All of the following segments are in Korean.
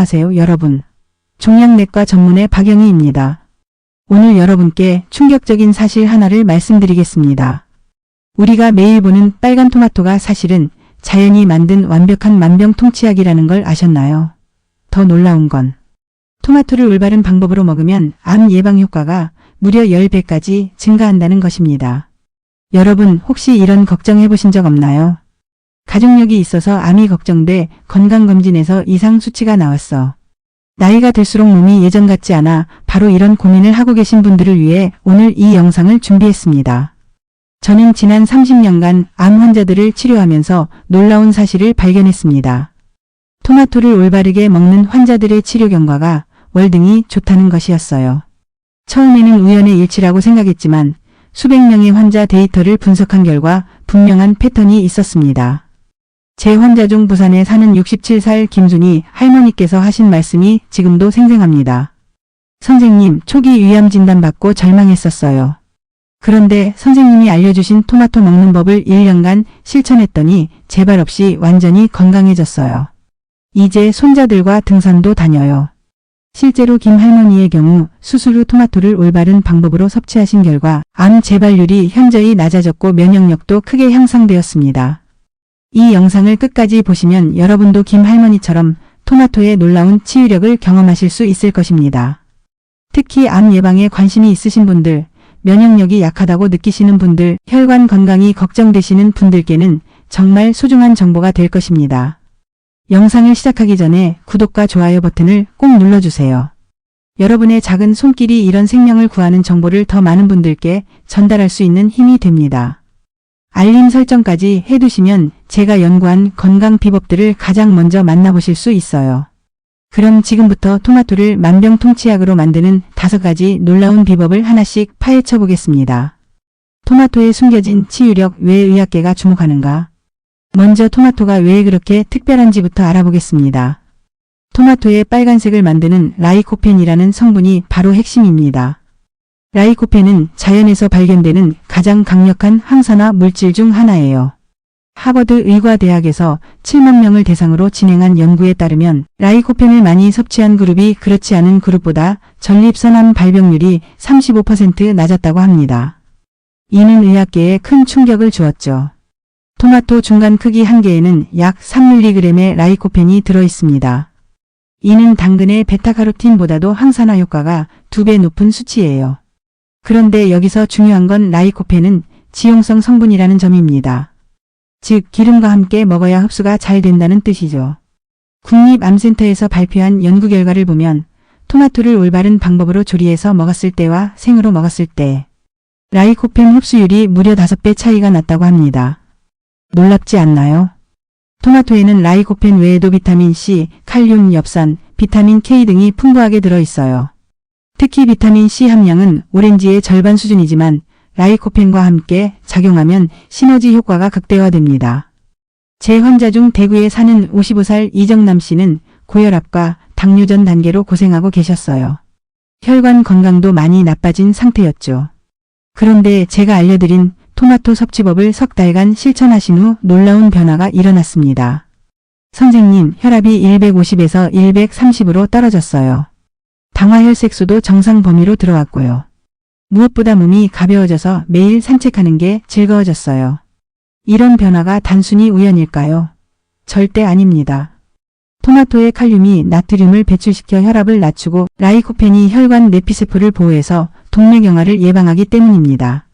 안녕하세요 여러분. 종양내과 전문의 박영희입니다. 오늘 여러분께 충격적인 사실 하나를 말씀드리겠습니다. 우리가 매일 보는 빨간 토마토가 사실은 자연이 만든 완벽한 만병통치약이라는 걸 아셨나요? 더 놀라운 건 토마토를 올바른 방법으로 먹으면 암 예방 효과가 무려 10배까지 증가한다는 것입니다. 여러분 혹시 이런 걱정해 보신 적 없나요? 가족력이 있어서 암이 걱정돼 건강검진에서 이상 수치가 나왔어. 나이가 들수록 몸이 예전 같지 않아 바로 이런 고민을 하고 계신 분들을 위해 오늘 이 영상을 준비했습니다. 저는 지난 30년간 암 환자들을 치료하면서 놀라운 사실을 발견했습니다. 토마토를 올바르게 먹는 환자들의 치료 경과가 월등히 좋다는 것이었어요. 처음에는 우연의 일치라고 생각했지만 수백 명의 환자 데이터를 분석한 결과 분명한 패턴이 있었습니다. 제 환자 중 부산에 사는 67살 김순희 할머니께서 하신 말씀이 지금도 생생합니다. 선생님, 초기 위암 진단 받고 절망했었어요. 그런데 선생님이 알려주신 토마토 먹는 법을 1년간 실천했더니 재발 없이 완전히 건강해졌어요. 이제 손자들과 등산도 다녀요. 실제로 김 할머니의 경우 수술 후 토마토를 올바른 방법으로 섭취하신 결과 암 재발률이 현저히 낮아졌고 면역력도 크게 향상되었습니다. 이 영상을 끝까지 보시면 여러분도 김 할머니처럼 토마토의 놀라운 치유력을 경험하실 수 있을 것입니다. 특히 암 예방에 관심이 있으신 분들, 면역력이 약하다고 느끼시는 분들, 혈관 건강이 걱정되시는 분들께는 정말 소중한 정보가 될 것입니다. 영상을 시작하기 전에 구독과 좋아요 버튼을 꼭 눌러주세요. 여러분의 작은 손길이 이런 생명을 구하는 정보를 더 많은 분들께 전달할 수 있는 힘이 됩니다. 알림 설정까지 해두시면 제가 연구한 건강 비법들을 가장 먼저 만나보실 수 있어요. 그럼 지금부터 토마토를 만병통치약으로 만드는 다섯 가지 놀라운 비법을 하나씩 파헤쳐 보겠습니다. 토마토에 숨겨진 치유력 왜 의학계가 주목하는가? 먼저 토마토가 왜 그렇게 특별한지부터 알아보겠습니다. 토마토의 빨간색을 만드는 라이코펜이라는 성분이 바로 핵심입니다. 라이코펜은 자연에서 발견되는 가장 강력한 항산화 물질 중 하나예요. 하버드 의과대학에서 7만 명을 대상으로 진행한 연구에 따르면 라이코펜을 많이 섭취한 그룹이 그렇지 않은 그룹보다 전립선암 발병률이 35% 낮았다고 합니다. 이는 의학계에 큰 충격을 주었죠. 토마토 중간 크기 한 개에는 약 3mg의 라이코펜이 들어있습니다. 이는 당근의 베타카로틴보다도 항산화 효과가 2배 높은 수치예요. 그런데 여기서 중요한 건 라이코펜은 지용성 성분이라는 점입니다. 즉 기름과 함께 먹어야 흡수가 잘 된다는 뜻이죠. 국립암센터에서 발표한 연구 결과를 보면 토마토를 올바른 방법으로 조리해서 먹었을 때와 생으로 먹었을 때 라이코펜 흡수율이 무려 5배 차이가 났다고 합니다. 놀랍지 않나요? 토마토에는 라이코펜 외에도 비타민 C, 칼륨, 엽산, 비타민 K 등이 풍부하게 들어있어요. 특히 비타민 C 함량은 오렌지의 절반 수준이지만 라이코펜과 함께 작용하면 시너지 효과가 극대화됩니다. 제 환자 중 대구에 사는 55살 이정남 씨는 고혈압과 당뇨 전 단계로 고생하고 계셨어요. 혈관 건강도 많이 나빠진 상태였죠. 그런데 제가 알려드린 토마토 섭취법을 석 달간 실천하신 후 놀라운 변화가 일어났습니다. 선생님, 혈압이 150에서 130으로 떨어졌어요. 당화혈색소도 정상 범위로 들어왔고요. 무엇보다 몸이 가벼워져서 매일 산책하는 게 즐거워졌어요. 이런 변화가 단순히 우연일까요? 절대 아닙니다. 토마토의 칼륨이 나트륨을 배출시켜 혈압을 낮추고 라이코펜이 혈관 내피세포를 보호해서 동맥경화를 예방하기 때문입니다.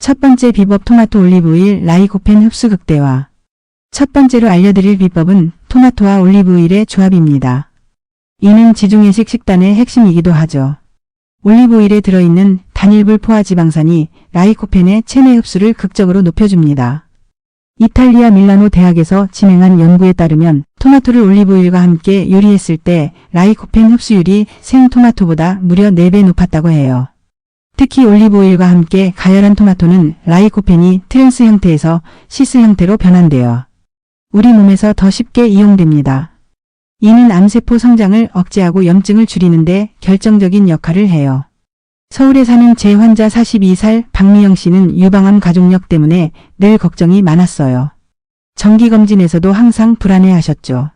첫 번째 비법 토마토 올리브오일 라이코펜 흡수 극대화. 첫 번째로 알려드릴 비법은 토마토와 올리브오일의 조합입니다. 이는 지중해식 식단의 핵심이기도 하죠. 올리브오일에 들어있는 단일불 포화 지방산이 라이코펜의 체내 흡수를 극적으로 높여줍니다. 이탈리아 밀라노 대학에서 진행한 연구에 따르면 토마토를 올리브오일과 함께 요리했을 때 라이코펜 흡수율이 생토마토보다 무려 4배 높았다고 해요. 특히 올리브오일과 함께 가열한 토마토는 라이코펜이 트랜스 형태에서 시스 형태로 변환되어 우리 몸에서 더 쉽게 이용됩니다. 이는 암세포 성장을 억제하고 염증을 줄이는데 결정적인 역할을 해요. 서울에 사는 제 환자 42살 박미영 씨는 유방암 가족력 때문에 늘 걱정이 많았어요. 정기검진에서도 항상 불안해하셨죠.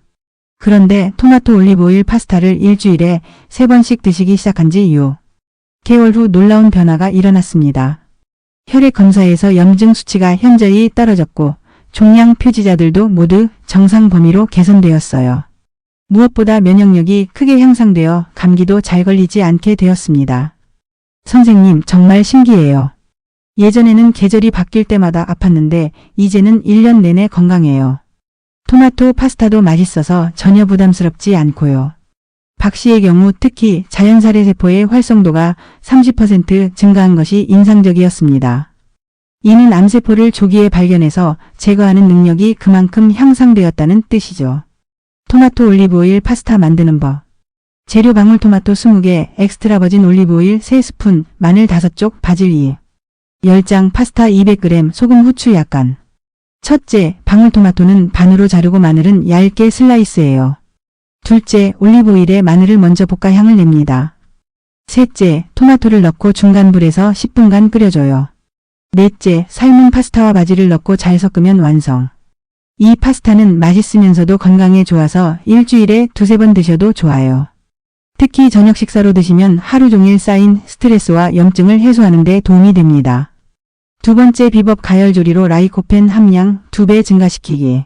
그런데 토마토 올리브오일 파스타를 일주일에 세번씩 드시기 시작한 지 6. 개월 후 놀라운 변화가 일어났습니다. 혈액 검사에서 염증 수치가 현저히 떨어졌고 종양 표지자들도 모두 정상 범위로 개선되었어요. 무엇보다 면역력이 크게 향상되어 감기도 잘 걸리지 않게 되었습니다. 선생님, 정말 신기해요. 예전에는 계절이 바뀔 때마다 아팠는데 이제는 1년 내내 건강해요. 토마토 파스타도 맛있어서 전혀 부담스럽지 않고요. 박 씨의 경우 특히 자연살해 세포의 활성도가 30% 증가한 것이 인상적이었습니다. 이는 암세포를 조기에 발견해서 제거하는 능력이 그만큼 향상되었다는 뜻이죠. 토마토 올리브오일 파스타 만드는 법. 재료 방울 토마토 20개, 엑스트라 버진 올리브오일 3스푼, 마늘 5쪽, 바질 2. 10장, 파스타 200g, 소금 후추 약간. 첫째, 방울 토마토는 반으로 자르고 마늘은 얇게 슬라이스해요. 둘째, 올리브오일에 마늘을 먼저 볶아 향을 냅니다. 셋째, 토마토를 넣고 중간 불에서 10분간 끓여줘요. 넷째, 삶은 파스타와 바질을 넣고 잘 섞으면 완성. 이 파스타는 맛있으면서도 건강에 좋아서 일주일에 두세 번 드셔도 좋아요. 특히 저녁 식사로 드시면 하루 종일 쌓인 스트레스와 염증을 해소하는 데 도움이 됩니다. 두 번째 비법 가열조리로 라이코펜 함량 2배 증가시키기.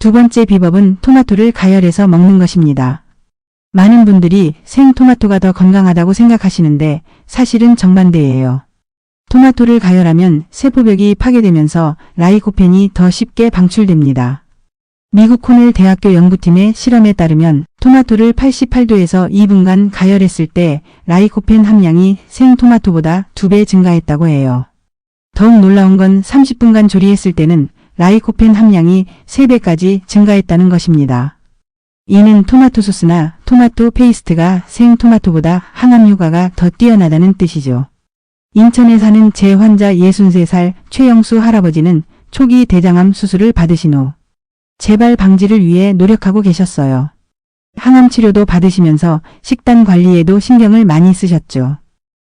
두 번째 비법은 토마토를 가열해서 먹는 것입니다. 많은 분들이 생 토마토가 더 건강하다고 생각하시는데 사실은 정반대예요. 토마토를 가열하면 세포벽이 파괴되면서 라이코펜이 더 쉽게 방출됩니다. 미국 코넬 대학교 연구팀의 실험에 따르면 토마토를 88도에서 2분간 가열했을 때 라이코펜 함량이 생토마토보다 2배 증가했다고 해요. 더욱 놀라운 건 30분간 조리했을 때는 라이코펜 함량이 3배까지 증가했다는 것입니다. 이는 토마토 소스나 토마토 페이스트가 생토마토보다 항암 효과가 더 뛰어나다는 뜻이죠. 인천에 사는 제 환자 63살 최영수 할아버지는 초기 대장암 수술을 받으신 후 재발 방지를 위해 노력하고 계셨어요. 항암 치료도 받으시면서 식단 관리에도 신경을 많이 쓰셨죠.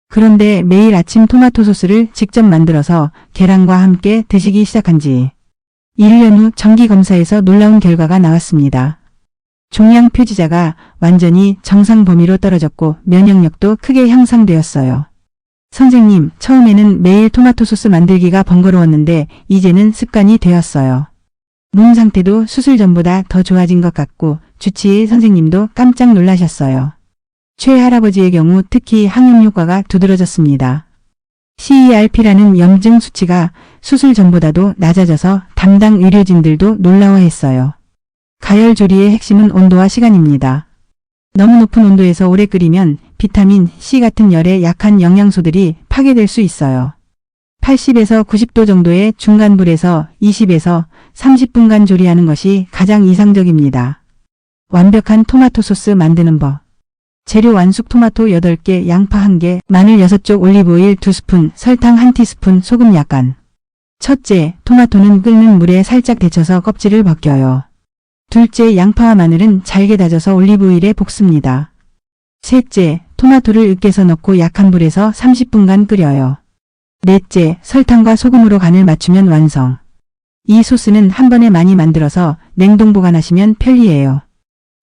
그런데 매일 아침 토마토 소스를 직접 만들어서 계란과 함께 드시기 시작한 지 1년 후 정기 검사에서 놀라운 결과가 나왔습니다. 종양 표지자가 완전히 정상 범위로 떨어졌고 면역력도 크게 향상되었어요. 선생님, 처음에는 매일 토마토 소스 만들기가 번거로웠는데 이제는 습관이 되었어요. 몸 상태도 수술 전보다 더 좋아진 것 같고 주치의 선생님도 깜짝 놀라셨어요. 최 할아버지의 경우 특히 항염 효과가 두드러졌습니다. CERP라는 염증 수치가 수술 전보다도 낮아져서 담당 의료진들도 놀라워했어요. 가열 조리의 핵심은 온도와 시간입니다. 너무 높은 온도에서 오래 끓이면 비타민 C 같은 열에 약한 영양소들이 파괴될 수 있어요. 80에서 90도 정도의 중간 불에서 20에서 30분간 조리하는 것이 가장 이상적입니다. 완벽한 토마토 소스 만드는 법. 재료 완숙 토마토 8개, 양파 1개, 마늘 6쪽, 올리브오일 2스푼, 설탕 1티스푼, 소금 약간. 첫째, 토마토는 끓는 물에 살짝 데쳐서 껍질을 벗겨요. 둘째, 양파와 마늘은 잘게 다져서 올리브오일에 볶습니다. 셋째, 토마토를 으깨서 넣고 약한 불에서 30분간 끓여요. 넷째, 설탕과 소금으로 간을 맞추면 완성. 이 소스는 한 번에 많이 만들어서 냉동 보관하시면 편리해요.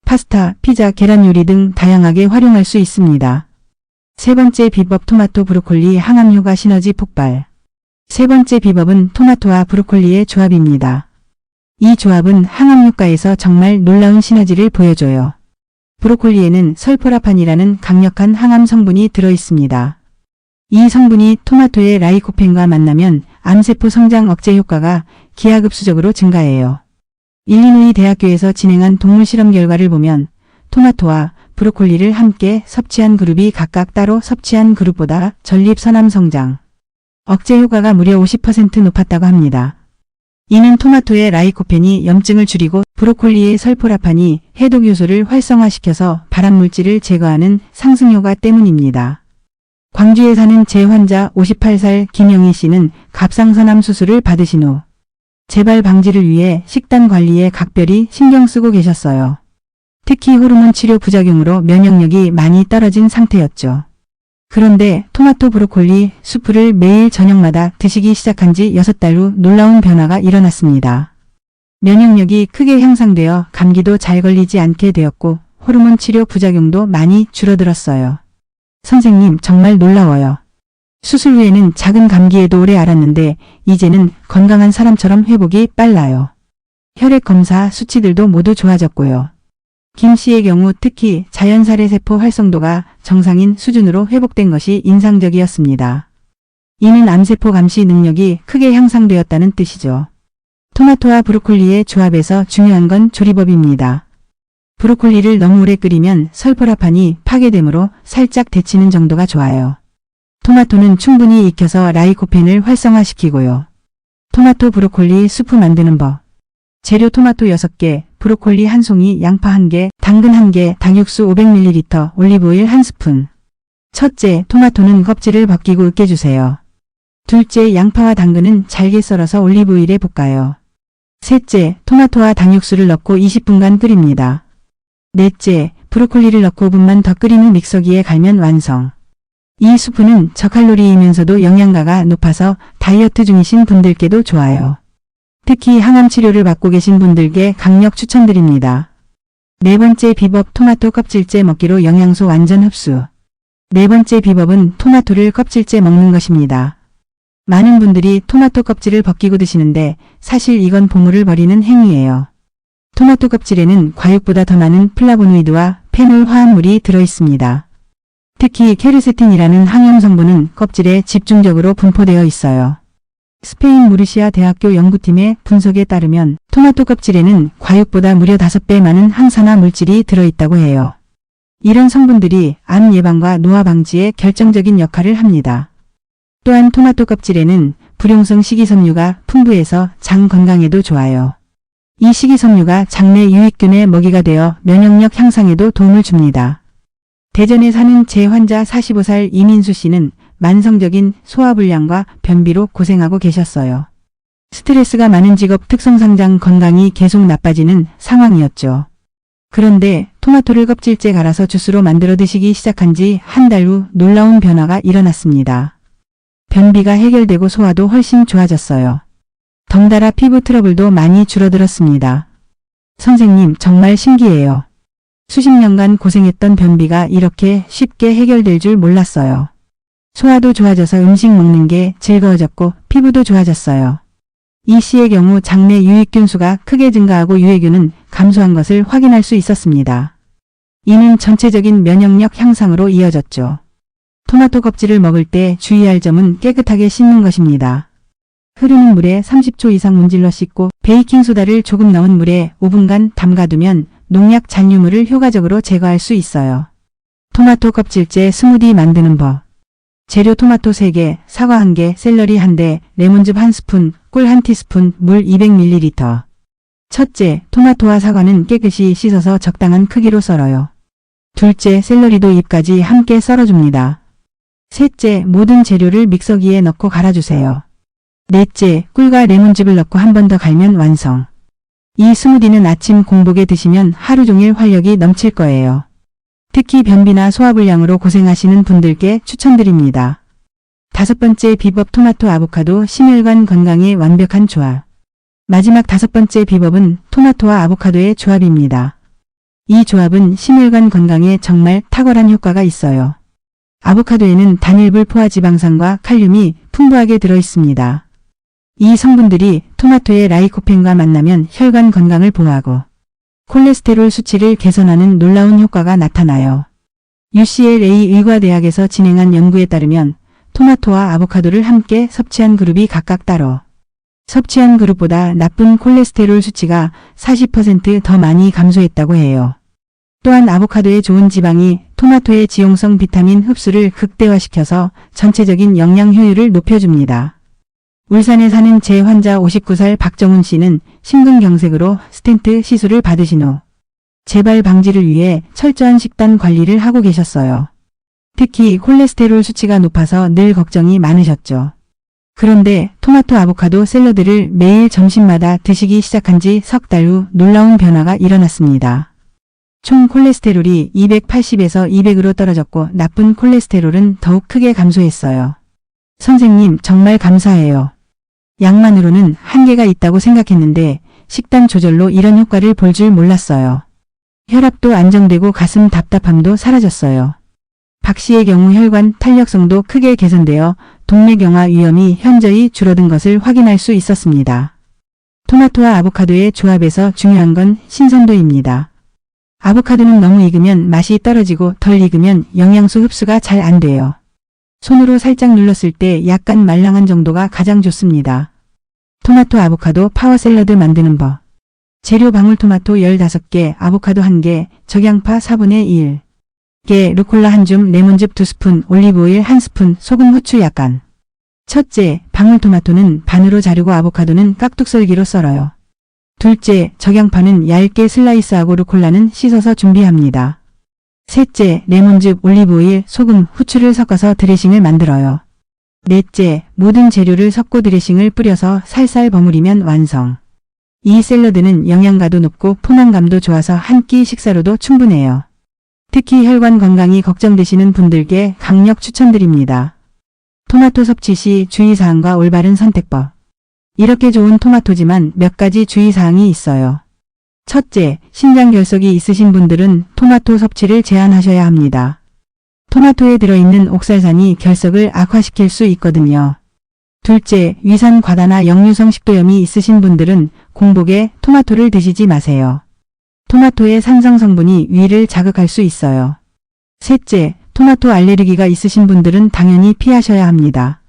파스타, 피자, 계란 요리 등 다양하게 활용할 수 있습니다. 세 번째 비법 토마토 브로콜리 항암 효과 시너지 폭발. 세 번째 비법은 토마토와 브로콜리의 조합입니다. 이 조합은 항암 효과에서 정말 놀라운 시너지를 보여줘요. 브로콜리에는 설포라판이라는 강력한 항암 성분이 들어 있습니다. 이 성분이 토마토의 라이코펜과 만나면 암세포 성장 억제 효과가 기하급수적으로 증가해요. 일리노이 대학교에서 진행한 동물 실험 결과를 보면 토마토와 브로콜리를 함께 섭취한 그룹이 각각 따로 섭취한 그룹보다 전립 선암 성장, 억제 효과가 무려 50% 높았다고 합니다. 이는 토마토의 라이코펜이 염증을 줄이고 브로콜리의 설포라판이 해독 요소를 활성화시켜서 발암물질을 제거하는 상승 효과 때문입니다. 광주에 사는 제 환자 58살 김영희 씨는 갑상선암 수술을 받으신 후 재발 방지를 위해 식단 관리에 각별히 신경 쓰고 계셨어요. 특히 호르몬 치료 부작용으로 면역력이 많이 떨어진 상태였죠. 그런데 토마토 브로콜리 수프를 매일 저녁마다 드시기 시작한 지 6달 후 놀라운 변화가 일어났습니다. 면역력이 크게 향상되어 감기도 잘 걸리지 않게 되었고 호르몬 치료 부작용도 많이 줄어들었어요. 선생님 정말 놀라워요. 수술 후에는 작은 감기에도 오래 앓았는데 이제는 건강한 사람처럼 회복이 빨라요. 혈액 검사 수치들도 모두 좋아졌고요. 김 씨의 경우 특히 자연살해 세포 활성도가 정상인 수준으로 회복된 것이 인상적이었습니다. 이는 암세포 감시 능력이 크게 향상되었다는 뜻이죠. 토마토와 브로콜리의 조합에서 중요한 건 조리법입니다. 브로콜리를 너무 오래 끓이면 설포라판이 파괴되므로 살짝 데치는 정도가 좋아요. 토마토는 충분히 익혀서 라이코펜을 활성화시키고요. 토마토 브로콜리 수프 만드는 법. 재료 토마토 6개, 브로콜리 1송이, 양파 1개, 당근 1개, 닭육수 500ml, 올리브오일 1스푼. 첫째, 토마토는 껍질을 벗기고 으깨주세요. 둘째, 양파와 당근은 잘게 썰어서 올리브오일에 볶아요. 셋째, 토마토와 당육수를 넣고 20분간 끓입니다. 넷째, 브로콜리를 넣고 5분만 더 끓이는 믹서기에 갈면 완성. 이 수프는 저칼로리이면서도 영양가가 높아서 다이어트 중이신 분들께도 좋아요. 특히 항암 치료를 받고 계신 분들께 강력 추천드립니다. 네 번째 비법 토마토 껍질째 먹기로 영양소 완전 흡수. 네 번째 비법은 토마토를 껍질째 먹는 것입니다. 많은 분들이 토마토 껍질을 벗기고 드시는데 사실 이건 보물을 버리는 행위예요. 토마토 껍질에는 과육보다 더 많은 플라보노이드와 페놀 화합물이 들어있습니다. 특히 케르세틴이라는 항염 성분은 껍질에 집중적으로 분포되어 있어요. 스페인 무르시아 대학교 연구팀의 분석에 따르면 토마토 껍질에는 과육보다 무려 5배 많은 항산화 물질이 들어있다고 해요. 이런 성분들이 암 예방과 노화 방지에 결정적인 역할을 합니다. 또한 토마토 껍질에는 불용성 식이섬유가 풍부해서 장 건강에도 좋아요. 이 식이섬유가 장내 유익균의 먹이가 되어 면역력 향상에도 도움을 줍니다. 대전에 사는 제 환자 45살 이민수 씨는 만성적인 소화불량과 변비로 고생하고 계셨어요. 스트레스가 많은 직업 특성상장 건강이 계속 나빠지는 상황이었죠. 그런데 토마토를 껍질째 갈아서 주스로 만들어 드시기 시작한 지 한 달 후 놀라운 변화가 일어났습니다. 변비가 해결되고 소화도 훨씬 좋아졌어요. 덩달아 피부 트러블도 많이 줄어들었습니다. 선생님 정말 신기해요. 수십 년간 고생했던 변비가 이렇게 쉽게 해결될 줄 몰랐어요. 소화도 좋아져서 음식 먹는 게 즐거워졌고 피부도 좋아졌어요. 이 씨의 경우 장내 유익균 수가 크게 증가하고 유해균은 감소한 것을 확인할 수 있었습니다. 이는 전체적인 면역력 향상으로 이어졌죠. 토마토 껍질을 먹을 때 주의할 점은 깨끗하게 씻는 것입니다. 흐르는 물에 30초 이상 문질러 씻고 베이킹소다를 조금 넣은 물에 5분간 담가두면 농약 잔유물을 효과적으로 제거할 수 있어요. 토마토 껍질째 스무디 만드는 법. 재료 토마토 3개, 사과 1개, 샐러리 1대, 레몬즙 1스푼, 꿀 1티스푼, 물 200ml. 첫째, 토마토와 사과는 깨끗이 씻어서 적당한 크기로 썰어요. 둘째, 샐러리도 잎까지 함께 썰어줍니다. 셋째, 모든 재료를 믹서기에 넣고 갈아주세요. 넷째, 꿀과 레몬즙을 넣고 한 번 더 갈면 완성. 이 스무디는 아침 공복에 드시면 하루 종일 활력이 넘칠 거예요. 특히 변비나 소화불량으로 고생하시는 분들께 추천드립니다. 다섯 번째 비법 토마토 아보카도 심혈관 건강에 완벽한 조합. 마지막 다섯 번째 비법은 토마토와 아보카도의 조합입니다. 이 조합은 심혈관 건강에 정말 탁월한 효과가 있어요. 아보카도에는 단일불 포화 지방산과 칼륨이 풍부하게 들어 있습니다. 이 성분들이 토마토의 라이코펜과 만나면 혈관 건강을 보호하고 콜레스테롤 수치를 개선하는 놀라운 효과가 나타나요. UCLA 의과대학에서 진행한 연구에 따르면 토마토와 아보카도를 함께 섭취한 그룹이 각각 따로 섭취한 그룹보다 나쁜 콜레스테롤 수치가 40%더 많이 감소했다고 해요. 또한 아보카도의 좋은 지방이 토마토의 지용성 비타민 흡수를 극대화시켜서 전체적인 영양 효율을 높여줍니다. 울산에 사는 제 환자 59살 박정훈 씨는 심근경색으로 스텐트 시술을 받으신 후 재발 방지를 위해 철저한 식단 관리를 하고 계셨어요. 특히 콜레스테롤 수치가 높아서 늘 걱정이 많으셨죠. 그런데 토마토 아보카도 샐러드를 매일 점심마다 드시기 시작한 지 석 달 후 놀라운 변화가 일어났습니다. 총 콜레스테롤이 280에서 200으로 떨어졌고 나쁜 콜레스테롤은 더욱 크게 감소했어요. 선생님 정말 감사해요. 양만으로는 한계가 있다고 생각했는데 식단 조절로 이런 효과를 볼 줄 몰랐어요. 혈압도 안정되고 가슴 답답함도 사라졌어요. 박 씨의 경우 혈관 탄력성도 크게 개선되어 동맥경화 위험이 현저히 줄어든 것을 확인할 수 있었습니다. 토마토와 아보카도의 조합에서 중요한 건 신선도입니다. 아보카도는 너무 익으면 맛이 떨어지고 덜 익으면 영양소 흡수가 잘 안 돼요. 손으로 살짝 눌렀을 때 약간 말랑한 정도가 가장 좋습니다. 토마토 아보카도 파워 샐러드 만드는 법. 재료 방울토마토 15개, 아보카도 1개, 적양파 4분의 1. 개, 루콜라 1줌, 레몬즙 2스푼, 올리브오일 1스푼, 소금 후추 약간. 첫째, 방울토마토는 반으로 자르고 아보카도는 깍둑썰기로 썰어요. 둘째, 적양파는 얇게 슬라이스하고 루콜라는 씻어서 준비합니다. 셋째, 레몬즙, 올리브오일, 소금, 후추를 섞어서 드레싱을 만들어요. 넷째, 모든 재료를 섞고 드레싱을 뿌려서 살살 버무리면 완성. 이 샐러드는 영양가도 높고 포만감도 좋아서 한 끼 식사로도 충분해요. 특히 혈관 건강이 걱정되시는 분들께 강력 추천드립니다. 토마토 섭취 시 주의사항과 올바른 선택법. 이렇게 좋은 토마토지만 몇 가지 주의사항이 있어요. 첫째, 신장 결석이 있으신 분들은 토마토 섭취를 제한하셔야 합니다. 토마토에 들어있는 옥살산이 결석을 악화시킬 수 있거든요. 둘째, 위산 과다나 역류성 식도염이 있으신 분들은 공복에 토마토를 드시지 마세요. 토마토의 산성 성분이 위를 자극할 수 있어요. 셋째, 토마토 알레르기가 있으신 분들은 당연히 피하셔야 합니다.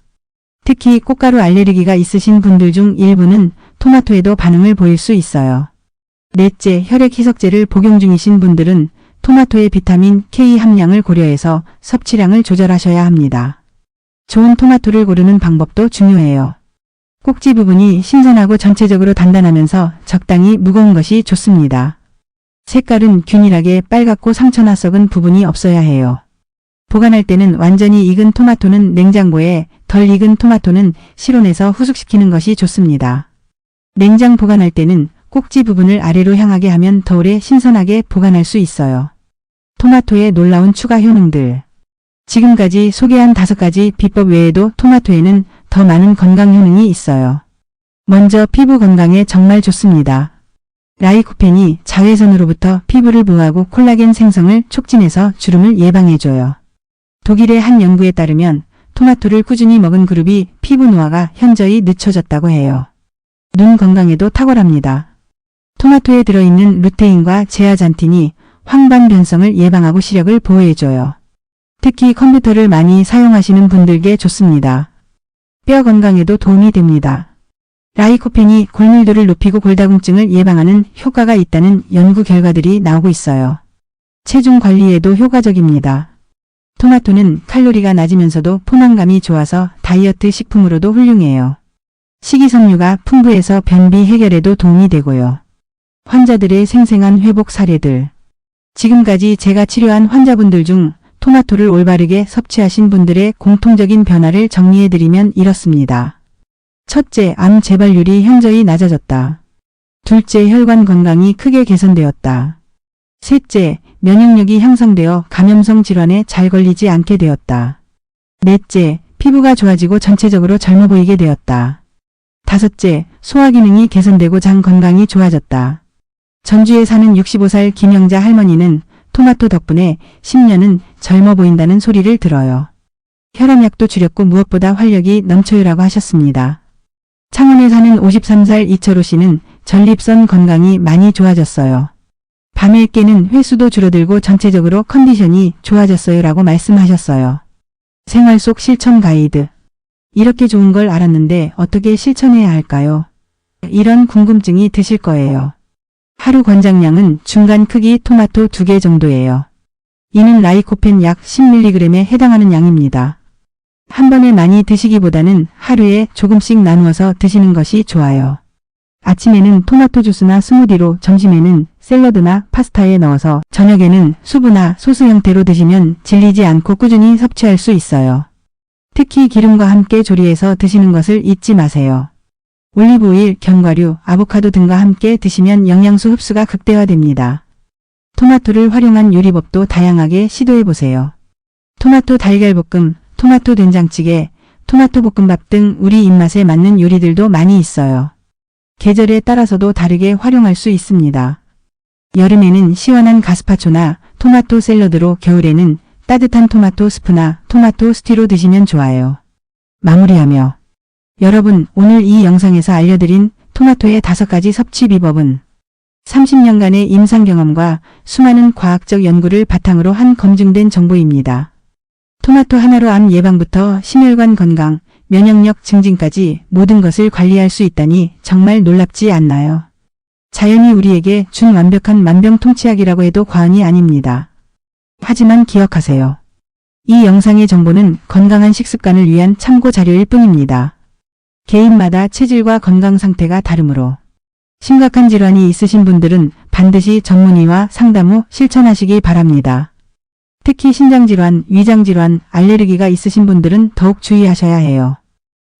특히 꽃가루 알레르기가 있으신 분들 중 일부는 토마토에도 반응을 보일 수 있어요. 넷째, 혈액 희석제를 복용 중이신 분들은 토마토의 비타민 K 함량을 고려해서 섭취량을 조절하셔야 합니다. 좋은 토마토를 고르는 방법도 중요해요. 꼭지 부분이 신선하고 전체적으로 단단하면서 적당히 무거운 것이 좋습니다. 색깔은 균일하게 빨갛고 상처나 썩은 부분이 없어야 해요. 보관할 때는 완전히 익은 토마토는 냉장고에 덜 익은 토마토는 실온에서 후숙시키는 것이 좋습니다. 냉장 보관할 때는 꼭지 부분을 아래로 향하게 하면 더 오래 신선하게 보관할 수 있어요. 토마토의 놀라운 추가 효능들. 지금까지 소개한 다섯 가지 비법 외에도 토마토에는 더 많은 건강 효능이 있어요. 먼저 피부 건강에 정말 좋습니다. 라이코펜이 자외선으로부터 피부를 보호하고 콜라겐 생성을 촉진해서 주름을 예방해줘요. 독일의 한 연구에 따르면 토마토를 꾸준히 먹은 그룹이 피부 노화가 현저히 늦춰졌다고 해요. 눈 건강에도 탁월합니다. 토마토에 들어있는 루테인과 제아잔틴이 황반 변성을 예방하고 시력을 보호해줘요. 특히 컴퓨터를 많이 사용하시는 분들께 좋습니다. 뼈 건강에도 도움이 됩니다. 라이코펜이 골밀도를 높이고 골다공증을 예방하는 효과가 있다는 연구 결과들이 나오고 있어요. 체중 관리에도 효과적입니다. 토마토는 칼로리가 낮으면서도 포만감이 좋아서 다이어트 식품으로도 훌륭해요. 식이섬유가 풍부해서 변비 해결에도 도움이 되고요. 환자들의 생생한 회복 사례들. 지금까지 제가 치료한 환자분들 중 토마토를 올바르게 섭취하신 분들의 공통적인 변화를 정리해드리면 이렇습니다. 첫째, 암 재발률이 현저히 낮아졌다. 둘째, 혈관 건강이 크게 개선되었다. 셋째, 면역력이 향상되어 감염성 질환에 잘 걸리지 않게 되었다. 넷째, 피부가 좋아지고 전체적으로 젊어 보이게 되었다. 다섯째, 소화 기능이 개선되고 장 건강이 좋아졌다. 전주에 사는 65살 김영자 할머니는 토마토 덕분에 10년은 젊어 보인다는 소리를 들어요. 혈압약도 줄였고 무엇보다 활력이 넘쳐요라고 하셨습니다. 창원에 사는 53살 이철호 씨는 전립선 건강이 많이 좋아졌어요. 밤에 깨는 횟수도 줄어들고 전체적으로 컨디션이 좋아졌어요 라고 말씀하셨어요. 생활 속 실천 가이드. 이렇게 좋은 걸 알았는데 어떻게 실천해야 할까요? 이런 궁금증이 드실 거예요. 하루 권장량은 중간 크기 토마토 2개 정도예요. 이는 라이코펜 약 10mg에 해당하는 양입니다. 한 번에 많이 드시기보다는 하루에 조금씩 나누어서 드시는 것이 좋아요. 아침에는 토마토 주스나 스무디로 점심에는 샐러드나 파스타에 넣어서 저녁에는 수브나 소스 형태로 드시면 질리지 않고 꾸준히 섭취할 수 있어요. 특히 기름과 함께 조리해서 드시는 것을 잊지 마세요. 올리브오일, 견과류, 아보카도 등과 함께 드시면 영양소 흡수가 극대화됩니다. 토마토를 활용한 요리법도 다양하게 시도해보세요. 토마토 달걀볶음, 토마토 된장찌개, 토마토 볶음밥 등 우리 입맛에 맞는 요리들도 많이 있어요. 계절에 따라서도 다르게 활용할 수 있습니다. 여름에는 시원한 가스파초나 토마토 샐러드로 겨울에는 따뜻한 토마토 스프나 토마토 스티로 드시면 좋아요. 마무리하며 여러분 오늘 이 영상에서 알려드린 토마토의 다섯 가지 섭취 비법은 30년간의 임상 경험과 수많은 과학적 연구를 바탕으로 한 검증된 정보입니다. 토마토 하나로 암 예방부터 심혈관 건강, 면역력 증진까지 모든 것을 관리할 수 있다니 정말 놀랍지 않나요? 자연이 우리에게 준 완벽한 만병통치약이라고 해도 과언이 아닙니다. 하지만 기억하세요. 이 영상의 정보는 건강한 식습관을 위한 참고 자료일 뿐입니다. 개인마다 체질과 건강 상태가 다르므로 심각한 질환이 있으신 분들은 반드시 전문의와 상담 후 실천하시기 바랍니다. 특히 신장질환, 위장질환, 알레르기가 있으신 분들은 더욱 주의하셔야 해요.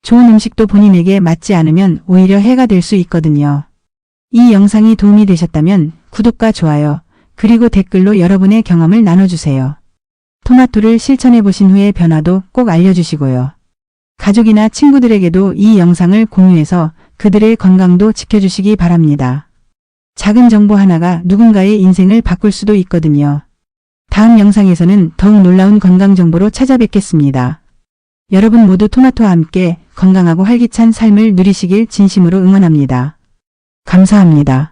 좋은 음식도 본인에게 맞지 않으면 오히려 해가 될 수 있거든요. 이 영상이 도움이 되셨다면 구독과 좋아요, 그리고 댓글로 여러분의 경험을 나눠주세요. 토마토를 실천해 보신 후의 변화도 꼭 알려주시고요. 가족이나 친구들에게도 이 영상을 공유해서 그들의 건강도 지켜주시기 바랍니다. 작은 정보 하나가 누군가의 인생을 바꿀 수도 있거든요. 다음 영상에서는 더욱 놀라운 건강 정보로 찾아뵙겠습니다. 여러분 모두 토마토와 함께 건강하고 활기찬 삶을 누리시길 진심으로 응원합니다. 감사합니다.